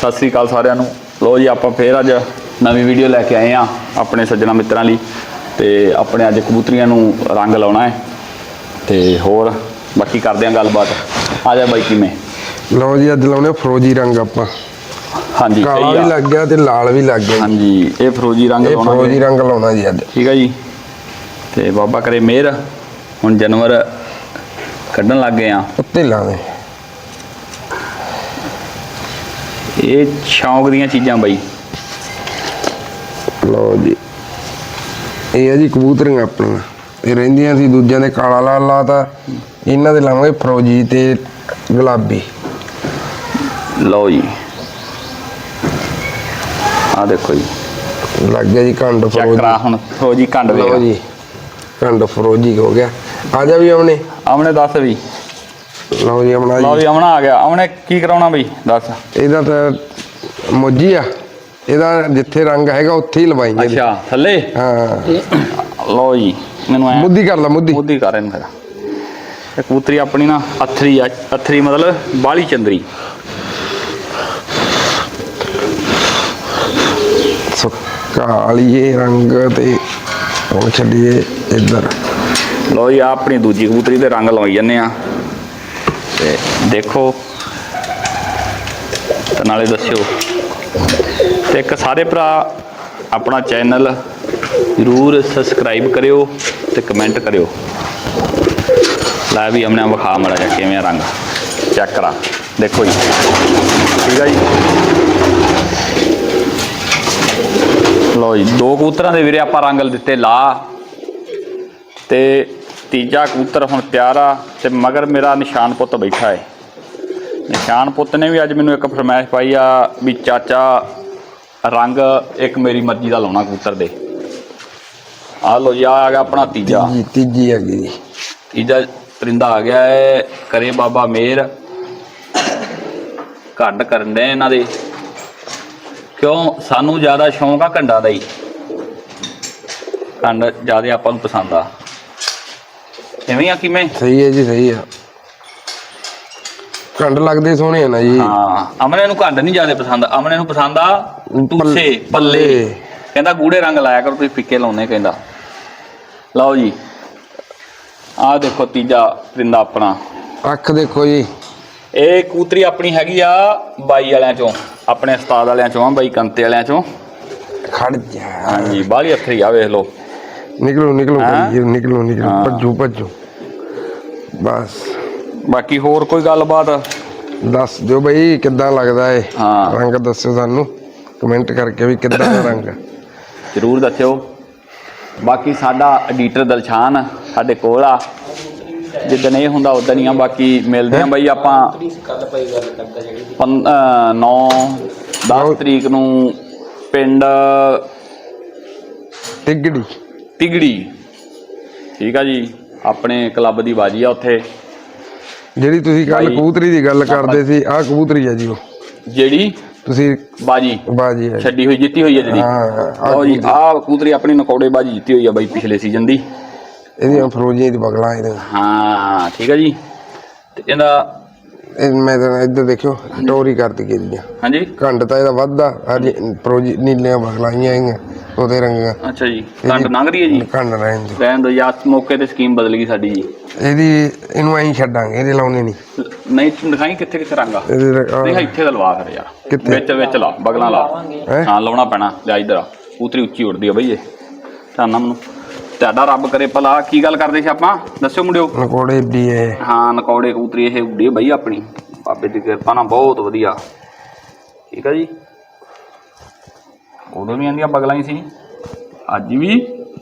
ਸਤਿ ਸ੍ਰੀ ਅਕਾਲ ਸਾਰਿਆਂ ਨੂੰ। ਲੋ ਜੀ ਆਪਾਂ ਫੇਰ ਅੱਜ ਨਵੀਂ ਵੀਡੀਓ ਲੈ ਕੇ ਆਏ ਆ ਆਪਣੇ ਸੱਜਣਾ ਮਿੱਤਰਾਂ ਲਈ ਤੇ ਆਪਣੇ ਅੱਜ ਕਬੂਤਰੀਆਂ ਨੂੰ ਰੰਗ ਲਾਉਣਾ ਹੈ ਤੇ ਹੋਰ ਬਾਕੀ ਕਰਦੇ ਆ ਗੱਲਬਾਤ। ਆ ਜਾ ਬਾਈ ਕਿਵੇਂ? ਲਓ ਜੀ ਅੱਜ ਲਾਉਣੇ ਫਰੋਜੀ ਰੰਗ ਆਪਾਂ। ਹਾਂਜੀ ਕਾਲਾ ਵੀ ਲੱਗ ਗਿਆ ਤੇ ਲਾਲ ਵੀ ਲੱਗ ਗਿਆ। ਹਾਂਜੀ ਇਹ ਫਰੋਜੀ ਰੰਗ ਇਹ ਲਾਉਣਾ ਫਰੋਜੀ। ਰੰਗ ਲਾਉਣਾ ਜੀ ਅੱਜ। ਠੀਕ ਆ ਜੀ। ਤੇ ਬਾਬਾ ਕਰੇ ਮਿਹਰ ਹੁਣ ਜਾਨਵਰ ਕੱਢਣ ਲੱਗ ਗਏ ਆ। ਉੱਤੇ ਲਾਵੇਂ ਇਹ ਸ਼ੌਂਕ ਦੀਆਂ ਚੀਜ਼ਾਂ ਬਾਈ। ਲਓ ਜੀ। ਇਹ ਆ ਜੀ ਕਬੂਤਰੀਆਂ ਆਪਣੀਆਂ। ਇਹ ਰਹਿੰਦੀਆਂ ਸੀ ਦੂਜਿਆਂ ਦੇ ਕਾਲਾ ਲਾਲ ਲਾਤਾ। ਇਹਨਾਂ ਦੇ ਲਾਵਾਂਗੇ ਫਰੋਜੀ ਤੇ ਗੁਲਾਬੀ। ਲਓ ਜੀ। ਆ ਦੇਖੋ ਜੀ। ਲੱਗ ਗਿਆ ਜੀ ਕੰਡ ਫਰੋਜੀ। ਕਰਾ ਹੁਣ ਫਰੋਜੀ ਕੰਡ ਲਓ ਵੇਖ ਜੀ। ਕੰਡ ਫਰੋਜੀ ਹੋ ਗਿਆ। ਆ ਜਾ ਵੀ ਆਉਣੇ ਆਮਣੇ ਦੱਸ ਵੀ। ਲਓ ਜੀ ਆਪਣਾ ਲਓ ਜੀ ਜੀ ਆ ਗਿਆ। ਆਮਣੇ ਕੀ ਕਰਾਉਣਾ ਬਈ? ਦੱਸ। ਇਹਦਾ ਤਾਂ ਮੋਜੀ ਆ। ਇਹਦਾ ਜਿੱਥੇ ਰੰਗ ਹੈਗਾ ਉੱਥੇ ਹੀ ਲਵਾਈਏ ਅੱਛਾ ਥੱਲੇ? ਹਾਂ। ਲਓ ਜੀ ਮੈਨੂੰ ਐ ਮੁੱਦੀ ਕਰ ਲਾ ਮੁੱਦੀ। ਮੁੱਦੀ ਕਰ ਇਹਨੂੰ ਫਿਰ। ਇਹ ਕਬੂਤਰੀ ਆਪਣੀ ਨਾ ਅਥਰੀ ਆ ਅਥਰੀ ਮਤਲਬ ਬਾਲੀ ਚੰਦਰੀ। ਕਾਲੀਏ ਰੰਗ ਤੇ ਹੁਣ ਛੱਡੀਏ ਇੱਧਰ। ਲਓ ਜੀ ਆਹ ਆਪਣੀ ਦੂਜੀ ਕਬੂਤਰੀ ਤੇ ਰੰਗ ਲਵਾਈ ਜੰਨੇ ਆ। ਤੇ ਦੇਖੋ ਤੇ ਨਾਲੇ ਦੱਸਿਓ। ਤੇ ਇੱਕ ਸਾਰੇ ਭਰਾ ਆਪਣਾ ਚੈਨਲ ਜ਼ਰੂਰ ਸਬਸਕ੍ਰਾਈਬ ਕਰਿਓ ਤੇ ਕਮੈਂਟ ਕਰਿਓ। ਲੈ ਵੀ ਹਮਨੇ ਵਿਖਾ ਮੜਾ ਜਾ ਕਿਵੇਂ ਆ ਰੰਗ। ਚੈੱਕ ਕਰਾ। ਦੇਖੋ ਜੀ। ਠੀਕ ਆ ਜੀ। ਲਓ ਜੀ, ਦੋ ਕਬੂਤਰਾਂ ਦੇ ਵੀਰੇ ਆਪਾਂ ਰੰਗ ਦਿੱਤੇ ਲਾ ਤੇ ਤੀਜਾ ਕਬੂਤਰ ਹੁਣ ਤਿਆਰ ਆ ਤੇ ਮਗਰ ਮੇਰਾ ਨਿਸ਼ਾਨ ਪੁੱਤ ਬੈਠਾ ਹੈ ਨਿਸ਼ਾਨ ਪੁੱਤ ਨੇ ਵੀ ਅੱਜ ਮੈਨੂੰ ਇੱਕ ਫਰਮਾਇਸ਼ ਪਾਈ ਆ ਵੀ ਚਾਚਾ ਰੰਗ ਇੱਕ ਮੇਰੀ ਮਰਜ਼ੀ ਦਾ ਲਾਉਣਾ ਕਬੂਤਰ ਦੇ। ਆ ਲੋ ਜੀ ਆ ਗਿਆ ਆਪਣਾ ਤੀਜਾ। ਤੀਜੀ ਹੈਗੀ ਜੀ ਤੀਜਾ ਪਰਿੰਦਾ ਆ ਗਿਆ ਹੈ ਕਰੇ ਬਾਬਾ ਮੇਰ। ਕੱਢ ਕਰਨ ਦੇ ਇਹਨਾਂ ਦੇ। ਕਿਉਂ? ਸਾਨੂੰ ਜ਼ਿਆਦਾ ਸ਼ੌਂਕ ਆ ਕੰਡਾ ਦਾ ਹੀ। ਕੰਡ ਜ਼ਿਆਦਾ ਆਪਾਂ ਨੂੰ ਪਸੰਦ ਆ। ਐਵੇਂ ਆ ਕਿਵੇਂ? ਸਹੀ ਹੈ ਜੀ ਸਹੀ ਆ। ਕੰਡ ਲੱਗਦੇ ਸੋਹਣੇ ਆ ਨਾ ਜੀ। ਹਾਂ ਅਮਨੇ ਨੂੰ ਕੰਡ ਨਹੀਂ ਜ਼ਿਆਦਾ ਪਸੰਦ। ਅਮਨੇ ਨੂੰ ਪਸੰਦ ਆ ਟੂਸੇ ਪੱਲੇ। ਕਹਿੰਦਾ ਗੂੜੇ ਰੰਗ ਲਾਇਆ ਕਰੋ ਤੁਸੀਂ ਫਿੱਕੇ ਲਾਉਨੇ ਕਹਿੰਦਾ। ਲਓ ਜੀ। ਆਹ ਦੇਖੋ ਤੀਜਾ ਪਰਿੰਦਾ ਆਪਣਾ। ਅੱਖ ਦੇਖੋ ਜੀ। ਇਹ ਕੂਤਰੀ ਆਪਣੀ ਹੈਗੀ ਆ ਬਾਈ ਵਾਲਿਆਂ ਚੋਂ। ਆਪਣੇ ਉਸਤਾਦ ਵਾਲਿਆਂ ਚੋਂ ਆ ਬਾਈ ਕੰਤੇ ਵਾਲਿਆਂ ਚੋਂ। ਖੜ ਜਾ। ਹਾਂਜੀ ਬਾਹਲੀ ਅਥਰੀ ਆ ਵੇਖ ਲਓ। ਨਿਕਲੋ ਨਿਕਲੋ ਨਿਕਲੋ ਨਿਕਲੋ। ਭੱਜੋ ਭੱਜੋ। ਬਸ। ਬਾਕੀ ਹੋਰ ਕੋਈ ਗੱਲਬਾਤ? ਦੱਸ ਦਿਓ ਬਈ ਕਿੱਦਾਂ ਲੱਗਦਾ ਏ? ਹਾਂ। ਰੰਗ ਦੱਸਿਓ ਸਾਨੂੰ। ਕਮੈਂਟ ਕਰਕੇ ਵੀ ਕਿੱਦਾਂ ਦਾ ਰੰਗ? ਆ। ਜ਼ਰੂਰ ਦੱਸਿਓ। ਬਾਕੀ ਸਾਡਾ ਐਡੀਟਰ ਦਲਸ਼ਾਨ ਸਾਡੇ ਕੋਲ ਆ। ਜਿੱਦਣ ਇਹ ਹੁੰਦਾ ਉਦੋਂ ਹੀ ਆ। ਬਾਕੀ ਮਿਲਦੇ ਆ ਬਾਈ ਆਪਾਂ ਪੰ- ਅਹ 9 10 ਤਰੀਕ ਨੂੰ ਪਿੰਡ ਟਿਗੜੀ ਤਿਗੜੀ। ਠੀਕ ਆ ਜੀ। ਆਪਣੇ ਕਲੱਬ ਦੀ ਬਾਜੀ ਆ ਉੱਥੇ। ਜਿਹੜੀ ਤੁਸੀਂ ਕੱਲ ਕਬੂਤਰੀ ਦੀ ਗੱਲ ਕਰਦੇ ਸੀ ਆਹ ਕਬੂਤਰੀ ਆ ਜੀ ਉਹ। ਜਿਹੜੀ? ਤੁਸੀਂ ਬਾਜੀ। ਬਾਜੀ ਹੈ ਛੱਡੀ ਹੋਈ ਜਿੱਤੀ ਹੋਈ ਹੈ ਜਿਹੜੀ। ਹਾਂ ਲਓ ਜੀ ਆਹ ਕੂਤਰੀ ਆਪਣੀ ਨਕੌੜੇ ਬਾਜੀ ਜਿੱਤੀ ਹੋਈ ਆ ਬਾਈ ਪਿਛਲੇ ਸੀਜ਼ਨ ਦੀ। ਇਹਦੀਆਂ ਫਰੋਜੀਆਂ ਦੀ ਬਗਲਾਂ ਇਹਦੇ ਹਾਂ ਠੀਕ ਆ ਜੀ। ਤੇ ਇਹਦਾ ਇਹ ਮੈਂ ਤਾਂ ਇੱਧਰ ਦੇਖਿਓ ਟੋਰੀ ਕਰਤੀ ਗਈ ਹਾਂਜੀ। ਘੰਟ ਤਾਂ ਇਹਦਾ ਵੱਧਦਾ ਅੱਜ ਫਰੋਜੀ ਨੀਲੀਆਂ ਬਗਲਾਂ ਆਈਆਂ ਉਹਦੇ ਰੰਗਾਂ। ਅੱਛਾ ਜੀ। ਕੰਡ ਲੰਘ ਰਹੀ ਹੈ ਜੀ? ਘੰਟ ਰਹਿਣ ਦਿਓ। ਰਹਿਣ ਦੋ ਯਾਰ ਮੌਕੇ ਤੇ ਸਕੀਮ ਬਦਲ ਗਈ ਸਾਡੀ ਜੀ। ਇਹਦੀ ਇਹਨੂੰ ਐਂ ਛੱਡਾਂਗੇ ਇਹਦੇ ਲਾਉਣੇ ਨਹੀਂ। ਨਹੀਂ ਦਿਖਾਈ ਕਿੱਥੇ ਕਿੱਥੇ ਰੰਗ ਨਹੀਂ ਇੱਥੇ ਦਾ ਲਵਾ ਫਿਰ ਯਾਰ। ਕਿੱਥੇ? ਵਿੱਚ ਵਿੱਚ ਲਾ ਬਗਲਾਂ ਲਾ। ਹੈਂ? ਲਾਉਣਾ ਪੈਣਾ। ਲੈ ਇੱਧਰ ਆ। ਕੂਤਰੀ ਉੱਚੀ ਉੱਡਦੀ ਆ ਬਈ ਇਹ। ਨਾਲ ਮੈਨੂੰ। ਤੁਹਾਡਾ ਰੱਬ ਕਰੇ ਭਲਾ। ਕੀ ਗੱਲ ਕਰਦੇ ਸੀ ਆਪਾਂ? ਦੱਸਿਓ ਮੁੰਡਿਓ। ਨਕੋੜੇ ਵੀ ਇਹ। ਹਾਂ ਨਕੌੜੇ ਕਬੂਤਰੀ ਇਹ ਉੱਡੀ ਬਈ ਆਪਣੀ। ਬਾਬੇ ਦੀ ਕਿਰਪਾ ਨਾਲ ਬਹੁਤ ਵਧੀਆ। ਠੀਕ ਆ ਜੀ? ਉਦੋਂ ਵੀ ਆਂਦੀਆਂ ਬਗਲਾਂ ਹੀ ਸੀ। ਅੱਜ ਵੀ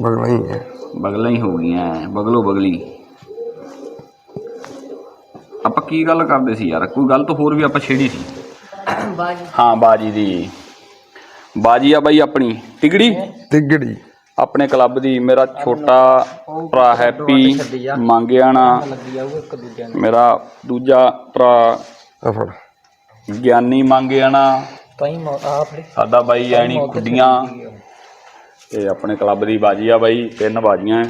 ਬਗਲਾਂ ਹੀ ਹੈ। ਬਗਲਾਂ ਹੀ ਹੋ ਗਈਆਂ ਬਗਲੋ ਬਗਲੀ। ਆਪਾਂ ਕੀ ਗੱਲ ਕਰਦੇ ਸੀ ਯਾਰ? ਕੋਈ ਗੱਲ ਤਾਂ ਹੋਰ ਵੀ ਆਪਾਂ ਛੇੜੀ ਸੀ। ਹਾਂ ਬਾਜੀ ਦੀ। ਬਾਜੀ ਆ ਬਾਈ ਆਪਣੀ। ਟਿਗੜੀ ਤਿਗੜੀ। ਆਪਣੇ ਕਲੱਬ ਦੀ। ਮੇਰਾ ਛੋਟਾ ਭਰਾ ਹੈਪੀ ਮੰਗਿਆਣਾ। ਮੇਰਾ ਦੂਜਾ ਭਰਾ ਆ ਫੜ। ਗਿਆਨੀ ਮੰਗਿਆਣਾ। ਤਾਈ ਆ ਫੜੀ ਸਾਡਾ ਬਾਈ ਐਣੀ ਖੁੱਡੀਆਂ। ਤੇ ਆਪਣੇ ਕਲੱਬ ਦੀ ਬਾਜੀ ਆ ਬਾਈ ਤਿੰਨ ਬਾਜੀਆਂ।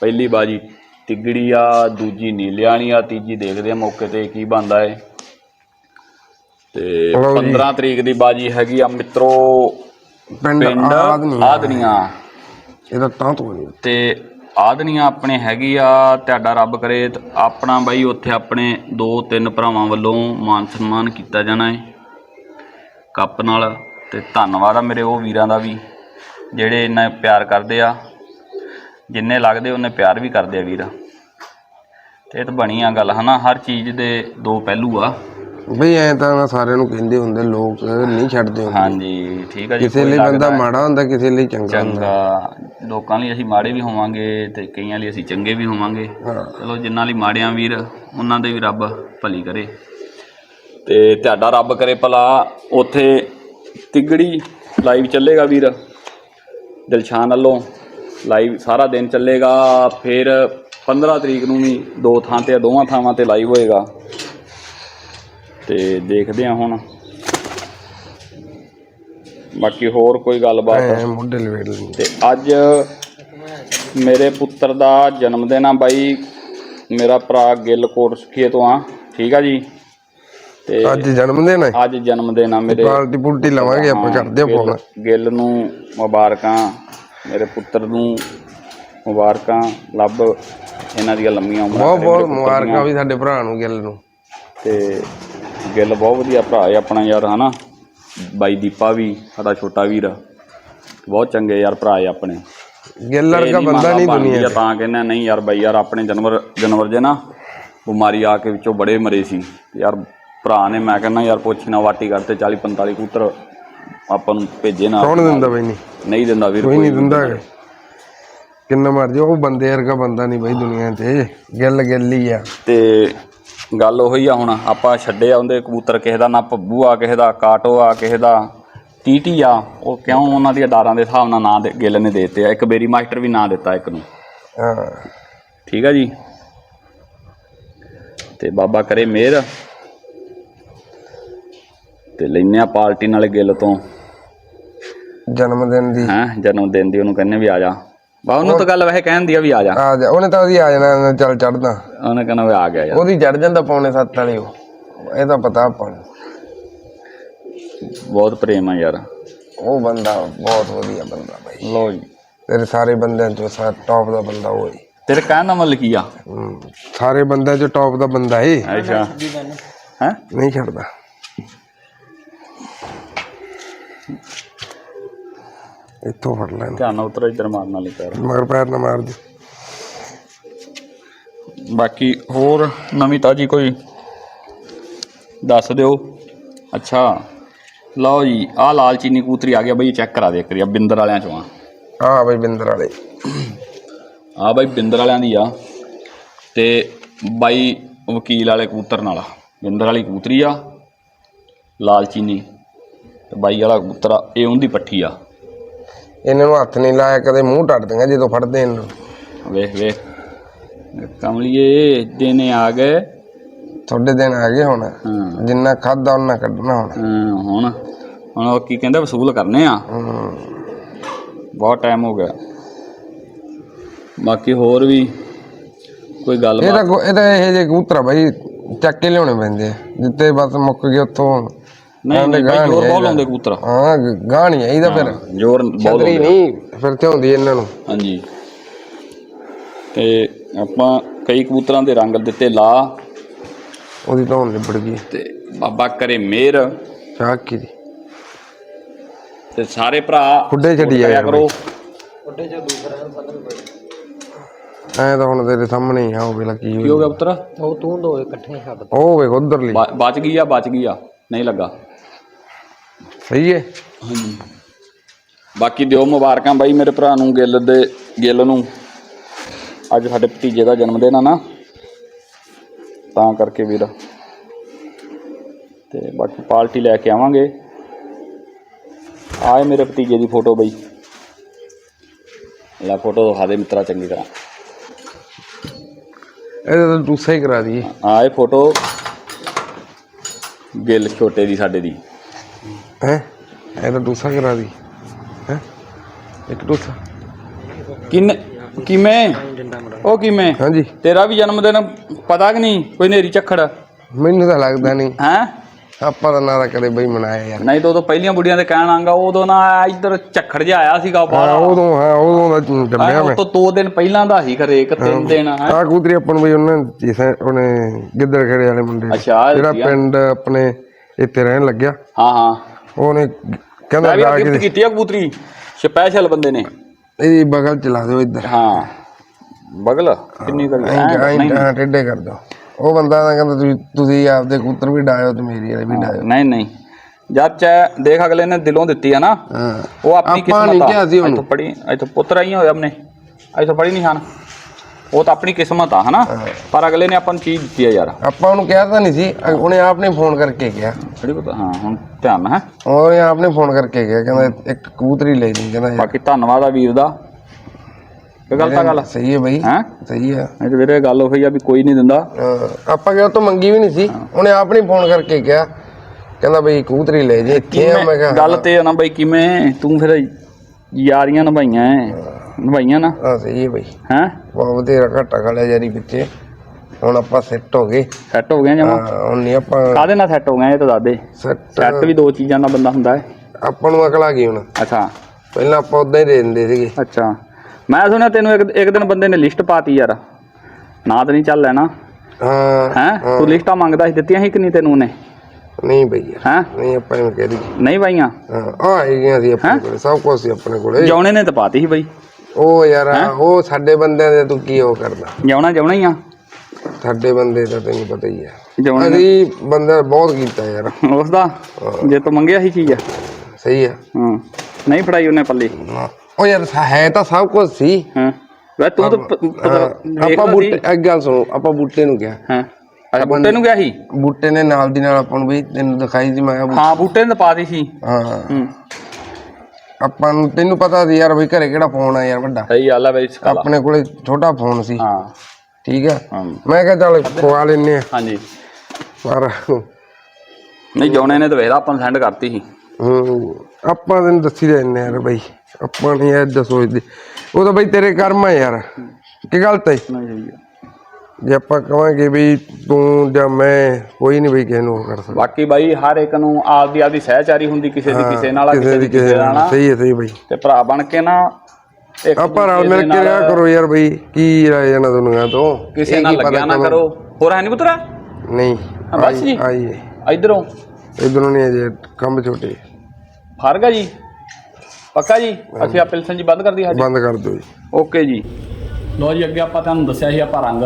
ਪਹਿਲੀ ਬਾਜੀ ਤਿਗੜੀ ਆ ਦੂਜੀ ਨੀਲਿਆਣੀ ਆ ਤੀਜੀ ਦੇਖਦੇ ਆ ਮੌਕੇ ਤੇ ਕੀ ਬਣਦਾ ਏ। ਤੇ ਲਓ ਜੀ। 15 ਤਰੀਕ ਦੀ ਬਾਜੀ ਹੈਗੀ ਆ ਮਿੱਤਰੋ ਪਿੰਡ ਪਿੰਡ ਆਦਨੀ ਆਦਨੀਆਂ। ਇਹਦਾ ਤਾਂ ਤੋਂ ਨਹੀਂ ਤੇ ਆਦਨੀਆਂ ਆਪਣੇ ਹੈਗੀ ਆ ਤੁਹਾਡਾ ਰੱਬ ਕਰੇ ਤੇ ਆਪਣਾ ਬਾਈ ਉੱਥੇ ਆਪਣੇ ਦੋ ਤਿੰਨ ਭਰਾਵਾਂ ਵੱਲੋਂ ਮਾਨ ਸਨਮਾਨ ਕੀਤਾ ਜਾਣਾ ਹੈ ਕੱਪ ਨਾਲ ਤੇ ਧੰਨਵਾਦ ਆ ਮੇਰੇ ਉਹ ਵੀਰਾਂ ਦਾ ਵੀ ਜਿਹੜੇ ਇੰਨਾ ਪਿਆਰ ਕਰਦੇ ਆ। ਜਿੰਨੇ ਲੱਗਦੇ ਉਹਨੇ ਪਿਆਰ ਵੀ ਕਰਦੇ ਆ ਵੀਰ। ਤੇ ਇਹ ਤਾਂ ਬਣੀ ਆ ਗੱਲ ਹਨਾ? ਹਰ ਚੀਜ਼ ਦੇ ਦੋ ਪਹਿਲੂ ਆ। ਬਈ ਐ ਤਾਂ ਨਾ ਸਾਰਿਆਂ ਨੂੰ ਕਹਿੰਦੇ ਹੁੰਦੇ ਲੋਕ ਨਹੀਂ ਛੱਡਦੇ ਹੁੰਦੇ। ਹਾਂਜੀ ਠੀਕ ਆ ਜੀ ਕਿਸੇ ਕੋਈ ਲਈ ਲੱਗਦਾ ਬੰਦਾ ਹੈ। ਮਾੜਾ ਹੁੰਦਾ ਕਿਸੇ ਲਈ ਚੰਗਾ ਹੁੰਦਾ। ਚੰਗਾ। ਲੋਕਾਂ ਲਈ ਅਸੀਂ ਮਾੜੇ ਵੀ ਹੋਵਾਂਗੇ ਤੇ ਕਈਆਂ ਲਈ ਅਸੀਂ ਚੰਗੇ ਵੀ ਹੋਵਾਂਗੇ। ਹਾਂ। ਚਲੋ ਜਿਨ੍ਹਾਂ ਲਈ ਮਾੜਿਆਂ ਵੀਰ ਉਹਨਾਂ ਦੇ ਵੀ ਰੱਬ ਭਲੀ ਕਰੇ। ਤੇ ਤੁਹਾਡਾ ਰੱਬ ਕਰੇ ਭਲਾ ਉਥੇ ਤਿਗੜੀ ਲਾਈਵ ਚੱਲੇਗਾ ਵੀਰ। ਦਿਲਸ਼ਾਨ ਵੱਲੋਂ ਲਾਈਵ ਸਾਰਾ ਦਿਨ ਚੱਲੇਗਾ ਫਿਰ 15 ਤਰੀਕ ਨੂੰ ਵੀ ਦੋ ਥਾਂ ਤੇ ਦੋਵਾਂ ਥਾਵਾਂ ਤੇ ਲਾਈਵ ਹੋਏਗਾ। ਤੇ ਦੇਖਦੇ ਆ ਹੁਣ। ਬਾਕੀ ਹੋਰ ਕੋਈ ਗੱਲਬਾਤ? ਮੋਢੇ ਲਵੇੜ ਲੈਂਦੇ। ਤੇ ਅੱਜ ਮੇਰੇ ਪੁੱਤਰ ਦਾ ਜਨਮ ਦਿਨ ਆ ਬਾਈ। ਮੇਰਾ ਭਰਾ ਗਿੱਲ ਕੋਟ ਸੁਖੀਏ ਤੋਂ ਆ। ਠੀਕ ਆ ਜੀ? ਤੇ ਅੱਜ ਜਨਮ ਦਿਨ ਹੈ। ਅੱਜ ਜਨਮ ਦਿਨ ਆ ਮੇਰੇ। ਪਾਰਟੀ ਪੁਲਟੀ ਲਵਾਂਗੇ ਆਪਾਂ ਕਰਦੇ ਆ ਫੋਨ। ਗਿੱਲ- ਨੂੰ ਮੁਬਾਰਕਾਂ ਮੇਰੇ ਪੁੱਤਰ ਨੂੰ ਮੁਬਾਰਕਾਂ ਲੱਭ ਇਹਨਾਂ ਦੀਆਂ ਲੰਮੀਆਂ ਉਮਰਾਂ ਬਹੁਤ ਬਹੁਤ ਮੁਬਾਰਕਾਂ ਵੀ ਸਾਡੇ ਭਰਾ ਨੂੰ ਗਿੱਲ ਨੂੰ। ਤੇ ਗਿੱਲ ਬਹੁਤ ਵਧੀਆ ਭਰਾ ਹੈ ਆਪਣਾ ਯਾਰ ਹਨਾ? ਬਾਈ ਦੀਪਾ ਵੀ ਸਾਡਾ ਛੋਟਾ ਵੀਰ। ਬਹੁਤ ਚੰਗੇ ਯਾਰ ਭਰਾ ਹੈ ਆਪਣੇ। ਗਿੱਲ ਵਰਗਾ ਬੰਦਾ ਨਹੀਂ ਦੁਨੀਆ ਤਾਂ ਕਹਿੰਦੇ ਨਹੀਂ ਯਾਰ ਬਾਈ ਯਾਰ ਆਪਣੇ ਜਾਨਵਰ ਜਾਨਵਰ ਜੇ ਨਾ ਬਿਮਾਰੀ ਆ ਕੇ ਵਿੱਚੋਂ ਬੜੇ ਮਰੇ ਸੀ। ਯਾਰ ਭਰਾ ਨੇ ਮੈਂ ਕਹਿੰਦਾ ਯਾਰ ਪੁੱਛ ਨਾ ਵਾਟੀ ਕਰਤੇ 40 45 ਕੂਤਰ ਆਪਾਂ ਨੂੰ ਭੇਜੇ ਨਾ ਕੌਣ ਦਿੰਦਾ ਬਈ ਨਹੀਂ? ਨਹੀਂ ਦਿੰਦਾ ਵੀਰ ਕੋਈ ਨਹੀਂ ਦਿੰਦਾ ਹੈਗਾ। ਕਿੰਨਾ ਮਰਜ਼ੀ ਉਹ ਬੰਦੇ ਵਰਗਾ ਬੰਦਾ ਨਹੀਂ ਬਈ ਦੁਨੀਆ ਤੇ। ਗਿੱਲ ਗਿੱਲ ਆ। ਤੇ ਗੱਲ ਉਹੀ ਆ ਹੁਣ ਆਪਾਂ ਛੱਡੇ ਆ ਉਹਦੇ ਕਬੂਤਰ ਕਿਸੇ ਦਾ ਨਾ ਭੱਬੂ ਆ ਕਿਸੇ ਦਾ ਕਾਟੋ ਆ ਕਿਸੇ ਦਾ ਟੀਟੀ ਆ ਉਹ ਕਿਉਂ ਉਹਨਾਂ ਦੀਆਂ ਡਾਰਾਂ ਦੇ ਹਿਸਾਬ ਨਾਲ ਨਾਂ ਦੇ ਗਿੱਲ ਨੇ ਦੇਤੇ ਆ। ਇੱਕ ਬੇਰੀ ਮਾਸਟਰ ਵੀ ਨਾਂ ਦਿੱਤਾ ਇੱਕ ਨੂੰ। ਹਾਂ। ਠੀਕ ਆ ਜੀ? ਤੇ ਬਾਬਾ ਕਰੇ ਮਿਹਰ। ਤੇ ਲੈਨੇ ਆ ਪਾਰਟੀ ਨਾਲ ਗਿੱਲ ਤੋਂ। ਜਨਮ ਦਿਨ ਦੀ। ਹੈ ਜਨਮ ਦਿਨ ਦੀ ਉਹਨੂੰ ਕਹਿੰਨੇ ਵੀ ਆ ਜਾ। ਬਾ ਉਹਨੂੰ ਤਾਂ ਗੱਲ ਵੈਸੇ ਕਹਿੰਦੀ ਆ ਵੀ ਆ ਜਾ। ਆ ਜਾ ਉਹਨੇ ਤਾਂ ਉਹਦੀ ਆ ਜਾਣਾ ਚੱਲ ਚੜਦਾ ਉਹਨੇ ਕਹਿੰਦਾ ਵੀ ਆ ਗਿਆ ਯਾਰ। ਉਹਦੀ ਚੜ ਜਾਂਦਾ ਪੌਣੇ 7 ਵਾਲੀ ਉਹ। ਇਹ ਤਾਂ ਪਤਾ ਆਪਾਂ ਨੂੰ। ਬਹੁਤ ਪ੍ਰੇਮ ਆ ਯਾਰ। ਉਹ ਬੰਦਾ ਬਹੁਤ ਵਧੀਆ ਬੰਦਾ ਬਾਈ। ਲੋ ਜੀ। ਤੇਰੇ ਸਾਰੇ ਬੰਦਿਆਂ ਚੋਂ ਸਾ ਟੌਪ ਦਾ ਬੰਦਾ ਉਹ ਹੀ ਤੇਰੇ ਕਹਿਣ ਦਾ ਮਤਲਬ ਕੀ ਆ। ਸਾਰੇ ਬੰਦਿਆਂ ਚੋਂ ਟੌਪ ਦਾ ਬੰਦਾ ਏ। ਅੱਛਾ। ਹੈ? ਨਹੀਂ ਛੱਡਦਾ। ਇੱਥੋਂ ਫੜ ਲੈਣਾ ਧਿਆਨ ਨਾਲ ਉਤਰ ਇੱਧਰ ਮਾਰਨ ਵਾਲੀ ਪੈਰ। ਮਗਰ ਪੈਰ ਨਾ ਮਾਰ ਦੀ ਬਾਕੀ ਹੋਰ ਨਵੀਂ ਤਾਜੀ ਕੋਈ ਦੱਸ ਦਿਓ? ਅੱਛਾ ਲਓ ਜੀ ਆਹ ਲਾਲ ਚੀਨੀ ਕੂਤਰੀ ਆ ਗਿਆ ਬਈ ਚੈੱਕ ਕਰਾ ਦੇ ਕਰੀ ਬਿੰਦਰ ਵਾਲਿਆਂ ਚੋਂ ਆ। ਆ ਬਈ ਬਿੰਦਰ ਵਾਲੇ। ਆ ਬਾਈ ਬਿੰਦਰ ਵਾਲਿਆਂ ਦੀ ਆ। ਤੇ ਬਾਈ ਵਕੀਲ ਵਾਲੇ ਕਬੂਤਰ ਨਾਲ ਆ। ਬਿੰਦਰ ਵਾਲੀ ਕਬੂਤਰੀ ਆ ਲਾਲ ਚੀਨੀ। ਤੇ ਬਾਈ ਵਾਲਾ ਕਬੂਤਰ ਆ ਇਹ ਉਹਦੀ ਪੱਠੀ ਆ। ਇਹਨਾਂ ਨੂੰ ਹੱਥ ਨਹੀਂ ਲਾਇਆ ਕਦੇ ਮੂੰਹ ਟੱਟ ਦਿੰਗਾ ਜਦੋਂ ਫੜਦੇ ਇਹਨੂੰ। ਵੇਖ ਵੇਖ। ਕਮਲੀਏ ਦਿਨ ਆ ਗਏ। ਤੁਹਾਡੇ ਦਿਨ ਆ ਗਏ ਹੁਣ। ਹਾਂ। ਜਿੰਨਾ ਖਾਦਾ ਉਹਨਾਂ ਕੱਢਣਾ ਹੁਣ। ਹਾਂ, ਹੁਣ। ਹੁਣ ਉਹ ਕੀ ਕਹਿੰਦੇ ਵਸੂਲ ਕਰਨੇ ਆ। ਹੂੰ। ਬਹੁਤ ਟਾਈਮ ਹੋ ਗਿਆ। ਬਾਕੀ ਹੋਰ ਵੀ ਕੋਈ ਇਹ ਗੱਲਬਾਤ? ਤਾਂ ਕੋ- ਇਹ ਤਾਂ ਇਹ ਜੇ ਕਬੂਤਰ ਆ ਬਾਈ ਚੱਕ ਕੇ ਲਿਆਉਣੇ ਪੈਂਦੇ ਆ। ਜਿੱਤੇ ਬਸ ਮੁੱਕ ਗਏ ਉੱਥੋਂ ਨਹੀਂ ਨਹੀਂ ਗਾਹ ਬਾਈ ਨੀ ਜ਼ੋਰ ਬਹੁਤ ਆਈਦਾ। ਲਾਉਂਦੇ ਕਬੂਤਰ। ਹਾਂ ਗਾਹ ਨਹੀਂ ਆਈਦਾ ਫਿਰ। ਜ਼ੋਰ ਬਹੁਤ ਛਤਰੀ ਲਾਉਂਦੇ ਨਹੀਂ ਫਿਰ ਤੇ ਹੁੰਦੀ ਇਹਨਾਂ ਨੂੰ। ਹਾਂਜੀ। ਤੇ ਆਪਾਂ ਕਈ ਕਬੂਤਰਾਂ ਦੇ ਰੰਗ ਦਿੱਤੇ ਲਾ। ਉਹਦੀ ਧੌਣ ਲਿਬੜ ਗਈ। ਤੇ ਬਾਬਾ ਕਰੇ ਮਿਹਰ ਚਾਹ ਕੀ ਦੀ। ਤੇ ਸਾਰੇ ਭਰਾ ਖੁੱਡੇ ਛੱਡੀ ਕਰਿਆ ਜਾਇਆ ਕਰੋ। ਐ ਤਾਂ ਹੁਣ ਤੇਰੇ ਸਾਹਮਣੇ ਹੀ ਆ ਉਹ ਵੇਲਾ ਕੀ ਕੀ ਹੋ ਗਿਆ ਪੁੱਤਰ? ਉਹ ਤੂੰ ਦੋ ਇਕੱਠੇ ਛੱਡ ਉਹ ਵੇਖ ਉਧਰਲੀ। ਬ- ਬਚ ਗਈ ਆ ਬਚ ਗਈ ਆ। ਨਹੀਂ ਲੱਗਾ। ਸਹੀ ਹੈ। ਹਾਂਜੀ। ਬਾਕੀ ਦਿਓ ਮੁਬਾਰਕਾਂ ਬਾਈ ਮੇਰੇ ਭਰਾ ਨੂੰ ਗਿੱਲ ਦੇ ਗਿੱਲ ਨੂੰ। ਅੱਜ ਸਾਡੇ ਭਤੀਜੇ ਦਾ ਜਨਮ ਦਿਨ ਆ ਨਾ। ਤਾਂ ਕਰਕੇ ਵੀਰ। ਤੇ ਬਾਕੀ ਪਾਰਟੀ ਲੈ ਕੇ ਆਵਾਂਗੇ। ਆਏ ਮੇਰੇ ਭਤੀਜੇ ਦੀ ਫੋਟੋ ਬਈ। ਲੈ ਫੋਟੋ ਦਿਖਾ ਦੇ ਮਿੱਤਰਾ ਚੰਗੀ ਤਰ੍ਹਾਂ। ਇਹਦਾ ਤਾਂ ਦੂਸਰਾ ਹੀ ਕਰਾ ਦਈਏ। ਆਏ ਫੋਟੋ ਗਿੱਲ ਛੋਟੇ ਦੀ ਸਾਡੇ ਦੀ। ਹੈ? ਇਹਦਾ ਦੂਸਰਾ ਕਰਾ ਦੀ। ਹੈ? ਇੱਕ ਦੂਸਰਾ ਕਿੰਨੇ ਕਿਵੇਂ? ਉਹ ਕਿਵੇਂ? ਹਾਂਜੀ। ਤੇਰਾ ਵੀ ਜਨਮ ਦਿਨ ਪਤਾ ਕਿ ਨਹੀਂ? ਕੋਈ ਨੇਰੀ ਝੱਖੜ? ਮੈਨੂੰ ਤਾਂ ਲੱਗਦਾ ਨਹੀਂ। ਹੈ? ਆਪਾਂ ਦਾ ਨਾਂ ਤਾਂ ਕਦੇ ਬਈ ਮਨਾਇਆ ਯਾਰ। ਨਹੀਂ ਤਾਂ ਉਦੋਂ ਪਹਿਲੀਆਂ ਬੁੜੀਆਂ ਦੇ ਕਹਿਣ ਆਂਗਾ ਉਦੋਂ ਨਾ ਇੱਧਰ ਝੱਖੜ ਜਿਹਾ ਆਇਆ ਸੀਗਾ ਹਾਂ ਬਾਹਰ ਉਦੋਂ ਹਾਂ ਉਦੋਂ ਦਾ ਜੰਮਿਆ ਮੈਂ। ਉਹ ਤੋਂ ਦੋ ਦਿਨ ਪਹਿਲਾਂ ਦਾ ਸੀ ਖਰੇ ਇੱਕ ਤਿੰਨ ਦਿਨ ਹੈ? ਆ ਕੂਤਰੀ ਆਪਾਂ ਨੂੰ ਬਈ ਉਹਨੇ ਜਿਸੇ ਉਹਨੇ ਗਿੱਦੜ ਖੇੜੇ ਵਾਲੇ ਮੁੰਡੇ ਨੇ। ਅੱਛਾ ਆਹ ਜਿਹੜਾ। ਪਿੰਡ ਆਪਣੇ ਇੱਥੇ ਰਹਿਣ ਲੱਗਿਆ। ਹਾਂ ਹਾਂ। ਉਹਨੇ ਕਹਿੰਦਾ ਮੈਂ ਵੀ ਜਾ ਗਿਫਟ ਕੇ ਕੀਤੀ ਆ ਕਬੂਤਰੀ। ਸਪੈਸ਼ਲ ਬੰਦੇ ਨੇ। ਇਹਦੀ ਬਗਲ ਚਲਾ ਦਿਓ ਇੱਧਰ। ਹਾਂ। ਬਗਲ? ਕਿੰਨੀ ਕਰੀ? ਐਂ ਐਂ ਐਂ ਟੇਢੇ ਕਰ ਦਿਓ। ਉਹ ਬੰਦਾ ਤਾਂ ਕਹਿੰਦਾ ਤੁਸੀਂ ਤੁਸੀਂ ਆਪਦੇ ਕੂਤਰ ਵੀ ਡਾਇਓ ਤੇ ਮੇਰੀ ਵਾਲੇ ਵੀ ਡਾਇਓ। ਨਹੀਂ ਨਹੀਂ। ਜਦ ਚ ਦੇਖ ਅਗਲੇ ਨੇ ਦਿਲੋਂ ਦਿੱਤੀ ਆ ਨਾ। ਹਾਂ। ਉਹ ਆਪਣੀ ਆਪਾਂ ਨਹੀਂ ਕਿਸਮਤ ਕਿਹਾ ਸੀ ਆ ਉਹਨੂੰ। ਇੱਥੋਂ ਪੜੀ ਇੱਥੋਂ ਪੁੱਤਰ ਆਈ ਹੋਇਆ ਆਪਣੇ। ਇੱਥੋਂ ਪੜੀ ਨਹੀਂ ਹਨ ਉਹ ਤਾਂ ਆਪਣੀ ਕਿਸਮਤ ਆ ਹਨਾ? ਪਰ ਅਗਲੇ ਨੇ ਆਪਾਂ ਨੂੰ ਚੀਜ਼ ਦਿੱਤੀ ਆ ਯਾਰ। ਆਪਾਂ ਉਹਨੂੰ ਕਿਹਾ ਤਾਂ ਨਹੀਂ ਸੀ ਅ- ਉਹਨੇ ਆਪ ਨੇ ਫੋਨ ਕਰਕੇ ਕਿਹਾ। ਜਿਹੜੀ ਪਤਾ ਹਾਂ ਹੁਣ ਧਿਆਨ ਨਾਲ ਹੈ? ਉਹਨੇ ਆਪ ਨੇ ਫੋਨ ਕਰਕੇ ਕਿਹਾ ਕਹਿੰਦਾ ਇੱਕ ਕਬੂਤਰੀ ਲੈ ਜੀ ਕਹਿੰਦਾ ਯਾਰ ਬਾਕੀ ਧੰਨਵਾਦ ਆ ਵੀਰ ਦਾ। ਇਹ ਗੱਲ ਤਾਂ ਗੱਲ? ਸਹੀ ਹੈ ਬਈ। ਹੈ? ਸਹੀ ਹੈ। ਨਹੀਂ ਤੇ ਵੀਰੇ ਗੱਲ ਹੋਈ ਆ ਵੀ ਕੋਈ ਨਹੀਂ ਦਿੰਦਾ। ਆਪਾਂ ਕਿਹਾ ਤੋਂ ਮੰਗੀ ਵੀ ਨਹੀਂ ਸੀ ਉਹਨੇ ਆਪ ਨੇ ਫੋਨ ਕਰਕੇ ਕਿਹਾ। ਕਹਿੰਦਾ ਬਈ ਕਬੂਤਰੀ ਲੈ ਜੇ ਇੱਥੇ ਆ ਮੈਂ ਕਿਹਾ ਗੱਲ ਤੇ ਆ ਨਾ ਬਈ ਕਿਵੇਂ ਤੂੰ ਫਿਰ ਯਾਰੀਆਂ ਨਿਭਾਈਆਂ ਐ। ਨਿਭਾਈਆਂ ਨਾ? ਹਾਂ ਸਹੀ ਹੈ ਬਈ। ਹੈ? ਬਹੁਤ ਬਥੇਰਾ ਘਾਟਾ ਖਾਲਿਆ ਜਾਰੀ ਪਿੱਛੇ ਹੁਣ ਆਪਾਂ ਸੈੱਟ ਹੋ ਗਏ। ਸੈੱਟ ਹੋ ਗਏ ਜਮਾ? ਹਾਂ, ਹੁਣ ਨਹੀਂ ਆਪਾਂ ਕਾਦੇ ਨਾਲ ਸੈੱਟ ਹੋ ਗਏ ਇਹ ਤਾਂ ਦੱਸ ਦੇ। ਸੈੱਟ ਸੈੱਟ ਵੀ ਦੋ ਚੀਜ਼ਾਂ ਦਾ ਬੰਦਾ ਹੁੰਦਾ ਹੈ। ਆਪਾਂ ਨੂੰ ਅਕਲ ਆ ਗਈ ਹੁਣ। ਅੱਛਾ। ਪਹਿਲਾਂ ਆਪਾਂ ਉਦਾਂ ਹੀ ਦੇ ਦਿੰਦੇ ਸੀਗੇ। ਅੱਛਾ। ਮੈਂ ਸੁਣਿਆ ਤੈਨੂੰ ਇੱਕ ਇੱਕ ਦਿਨ ਬੰਦੇ ਨੇ ਲਿਸਟ ਪਾਤੀ ਯਾਰ। ਨਾ ਤਾਂ ਨਹੀਂ ਚੱਲ ਲੈਣਾ। ਹਾਂ। ਹੈ? ਤੂੰ ਲਿਸਟਾਂ ਮੰਗਦਾ ਸੀ ਦਿੱਤੀਆਂ ਸੀ ਕਿ ਨਹੀਂ ਤੈਨੂੰ ਨੇ ਨਹੀਂ ਬਈ ਯਾਰ। ਹੈ? ਨਹੀਂ ਆਪਾਂ ਨੂੰ ਕਹਿ ਰਹੀ ਨਹੀਂ ਪਾਈਆਂ? ਹਾਂ ਆ ਹੈਗੀਆਂ ਸੀ ਆਪਣੇ ਕੋਲੇ ਸਭ ਕੁਝ ਸੀ ਆਪਣੇ ਕੋਲੇ। ਜਾਉਣੇ ਨੇ ਤਾਂ ਪਾਤੀ ਸੀ ਬਈ। ਉਹ ਯਾਰ ਉਹ ਸਾਡੇ ਬੰਦਿਆਂ ਦੇ ਤੂੰ ਕੀ ਉਹ ਕਰਦਾ? ਜਾਉਣਾ ਜਾਉਣਾ ਹੀ ਆ। ਸਾਡੇ ਬੰਦੇ ਦਾ ਤੈਨੂੰ ਪਤਾ ਹੀ ਹੈ ਜਾਉਣੇ ਅਸੀਂ ਬੰਦਾ ਬਹੁਤ ਕੀਤਾ ਯਾਰ। ਉਸ ਦਾ? ਜੇ ਤੂੰ ਮੰਗਿਆ ਸੀ ਚੀਜ਼। ਸਹੀ ਹੈ ਹਾਂ। ਨਹੀਂ ਫੜਾਈ ਉਹਨੇ ਪੱਲੀ। ਉਹ ਯਾਰ ਹੈ ਤਾਂ ਸਭ ਕੁਝ ਸੀ। ਹਾਂ। ਵੇ ਤੂੰ ਤਾਂ ਪ- ਪ- ਆਪਾਂ ਬੂਟੇ। ਇੱਕ ਗੱਲ ਸੁਣੋ ਆਪਾਂ ਬੂਟੇ ਨੂੰ ਕਿਹਾ। ਹਾਂ। ਅੱਛਾ ਬੂਟੇ ਨੂੰ ਗਿਆ ਸੀ? ਬੂਟੇ ਨੇ ਨਾਲ ਦੀ ਨਾਲ ਆਪਾਂ ਨੂੰ ਵੀ ਤੈਨੂੰ ਦਿਖਾਈ ਸੀ ਮੈਂ ਹਾਂ ਬੂਟੇ ਨੇ ਤਾਂ ਪਾਤੀ ਸੀ। ਹਾਂ। ਹੂੰ। ਆਪਾਂ ਨੂੰ ਤੈਨੂੰ ਪਤਾ ਸੀ ਯਾਰ ਬਈ ਘਰੇ ਕਿਹੜਾ ਫੋਨ ਆ ਯਾਰ ਵੱਡਾ। ਸਹੀ ਗੱਲ ਆ ਬਈ ਸਕਾਲਾ ਆਪਣੇ ਕੋਲੇ ਛੋਟਾ ਫੋਨ ਸੀ। ਹਾਂ। ਠੀਕ ਹਾਂ। ਮੈਂ ਕਿਹਾ ਚੱਲ ਖਵਾ ਲੈਨੇ ਆ। ਹਾਂਜੀ। ਪਰ ਨਹੀਂ ਜਾਉਣੇ ਨੇ ਤਾਂ ਵੇਖਦਾ ਆਪਾਂ ਨੂੰ ਸੈਂਡ ਕਰਤੀ ਸੀ। ਹੂੰ ਆਪਾਂ ਤੈਨੂੰ ਦੱਸੀ ਰਹਿੰਦੇ ਯਾਰ ਬਈ। ਆਪਾਂ ਨਹੀਂ ਏਦਾਂ ਸੋਚਦੇ। ਉਹ ਤਾਂ ਬਈ ਤੇਰੇ ਕਰਮ ਆ ਯਾਰ। ਕੀ ਗਲਤ ਹੈ? ਨਹੀਂ ਸਹੀ ਆ। ਜੇ ਆਪਾਂ ਕਵਾਂਗੇ ਵੀ ਤੂੰ ਜਾਂ ਮੈਂ ਕੋਈ ਨਹੀਂ ਬਈ ਕਿਸੇ ਨੂੰ ਉਹ ਕਰ ਸਕਦਾ। ਬਾਕੀ ਬਾਈ ਹਰ ਇੱਕ ਨੂੰ ਆਪਦੀ ਆਪਦੀ ਸਹਿਚਾਰੀ ਹੁੰਦੀ ਕਿਸੇ ਦੀ ਕਿਸੇ ਨਾਲ ਆ, ਕਿਸੇ ਦੀ ਕਿਸੇ ਨਾਲ ਆ। ਸਹੀ ਹੈ ਸਹੀ ਬਈ। ਤੇ ਭਰਾ ਬਣ ਕੇ ਨਾ ਇੱਕ ਆਪਾਂ ਰਲ ਮਿਲ ਕੇ ਰਿਹਾ ਕਰੋ ਯਾਰ ਬਈ ਕੀ ਰਾਏ ਜਾਣਾ ਦੁਨੀਆ ਤੋਂ? ਕਿਸੇ ਇਹ ਨਾਲ ਕੀ ਪਤਾ ਲੱਗਿਆ ਨਾ ਕਦੋਂ- ਕਰੋ। ਹੋਰ ਹੈ ਨਹੀਂ ਪੁੱਤਰਾ? ਨਹੀਂ ਹਾਂ, ਬਸ ਜੀ। ਆਈ ਇਧਰੋਂ। ਇਧਰੋਂ ਨਹੀਂ ਅਜੇ ਕੰਮ ਛੋਟੇ। ਫਰਗਾ ਜੀ। ਪੱਕਾ ਜੀ? ਅਸੀਂ ਆ ਪਿਲਸਨ ਜੀ ਬੰਦ ਕਰ ਦੀ ਸਾਡੀ। ਬੰਦ ਕਰ ਦਿਓ ਜੀ। ਓਕੇ ਜੀ। ਲੋ ਜੀ ਅੱਗੇ ਆਪਾਂ ਤੁਹਾਨੂੰ ਦੱਸਿਆ ਸੀ ਆਪਾਂ ਰੰਗ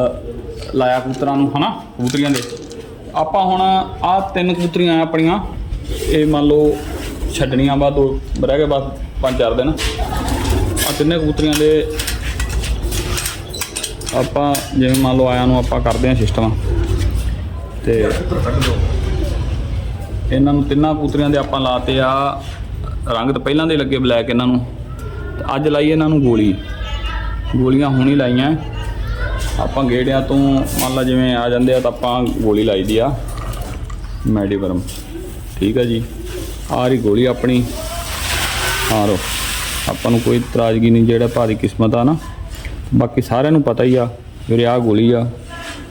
ਲਾਇਆ ਕਬੂਤਰਾਂ ਨੂੰ, ਹਨਾ, ਕਬੂਤਰੀਆਂ ਦੇ। ਆਪਾਂ ਹੁਣ ਆਹ ਤਿੰਨ ਕਬੂਤਰੀਆਂ ਆਪਣੀਆਂ। ਇਹ ਮੰਨ ਲਓ ਛੱਡਣੀਆਂ ਬਾਅਦ, ਦੋ ਰਹਿ ਗਏ ਬਸ ਪੰਜ, ਚਾਰ ਦਿਨ। ਆ ਤਿੰਨੇ ਕਬੂਤਰੀਆਂ ਦੇ ਆਪਾਂ ਜਿਵੇਂ ਮੰਨ ਲਓ ਆਇਆਂ ਨੂੰ ਆਪਾਂ ਕਰਦੇ ਹਾਂ ਸਿਸਟਮ ਤੇ ਇਹਨਾਂ ਨੂੰ ਤਿੰਨਾਂ ਕਬੂਤਰੀਆਂ ਦੇ ਆਪਾਂ ਲਾਤੇ ਆ ਰੰਗ ਤਾਂ ਪਹਿਲਾਂ ਦੇ ਲੱਗੇ ਬਲੈਕ ਇਹਨਾਂ ਨੂੰ। ਅੱਜ ਲਾਈ ਇਹਨਾਂ ਨੂੰ ਗੋਲੀ। ਗੋਲੀਆਂ ਹੁਣੀ ਲਾਈਆਂ। ਆਪਾਂ ਗੇੜਿਆਂ ਤੋਂ ਮੰਨ ਲਾ ਜਿਵੇਂ ਆ ਜਾਂਦੇ ਆ ਤਾਂ ਆਪਾਂ ਗੋਲੀ ਲਾਈ ਦੀ ਆ, ਮੈਡੀਵਰਮ। ਠੀਕ ਆ ਜੀ? ਆ ਰਹੀ ਗੋਲੀ ਆਪਣੀ। ਆ ਰੋ, ਆਪਾਂ ਨੂੰ ਕੋਈ ਤਰਾਜ਼ਗੀ ਨਹੀਂ, ਜਿਹੜਾ ਭਾਰੀ ਕਿਸਮਤ ਆ ਨਾ। ਬਾਕੀ ਸਾਰਿਆਂ ਨੂੰ ਪਤਾ ਹੀ ਆ, ਵੀਰੇ ਆਹ ਗੋਲੀ ਆ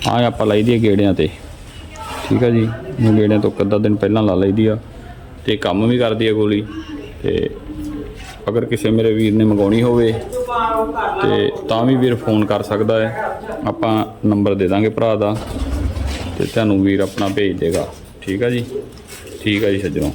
ਆ ਆਪਾਂ ਲਾਈ ਦੀ ਆ ਗੇੜਿਆਂ ਤੇ। ਠੀਕ ਆ ਜੀ? ਗੇੜਿਆਂ ਤੋਂ ਕੱਦਾ ਦਿਨ ਪਹਿਲਾਂ ਲਾ ਲਈਦੀ ਆ, ਤੇ ਕੰਮ ਵੀ ਕਰਦੀ ਆ ਗੋਲੀ, ਤੇ ਅਗਰ ਕਿਸੇ ਮੇਰੇ ਵੀਰ ਨੇ ਮੰਗਾਉਣੀ ਹੋਵੇ ਤੇ ਤਾਂ ਵੀ ਵੀਰ ਫੋਨ ਕਰ ਸਕਦਾ ਹੈ। ਆਪਾਂ ਨੰਬਰ ਦੇ ਦਾਂਗੇ ਭਰਾ ਦਾ ਤੇ ਤੁਹਾਨੂੰ ਵੀਰ ਆਪਣਾ ਭੇਜ ਦੇਗਾ। ਠੀਕ ਆ ਜੀ? ਠੀਕ ਆ ਜੀ, ਸੱਜਣੋ।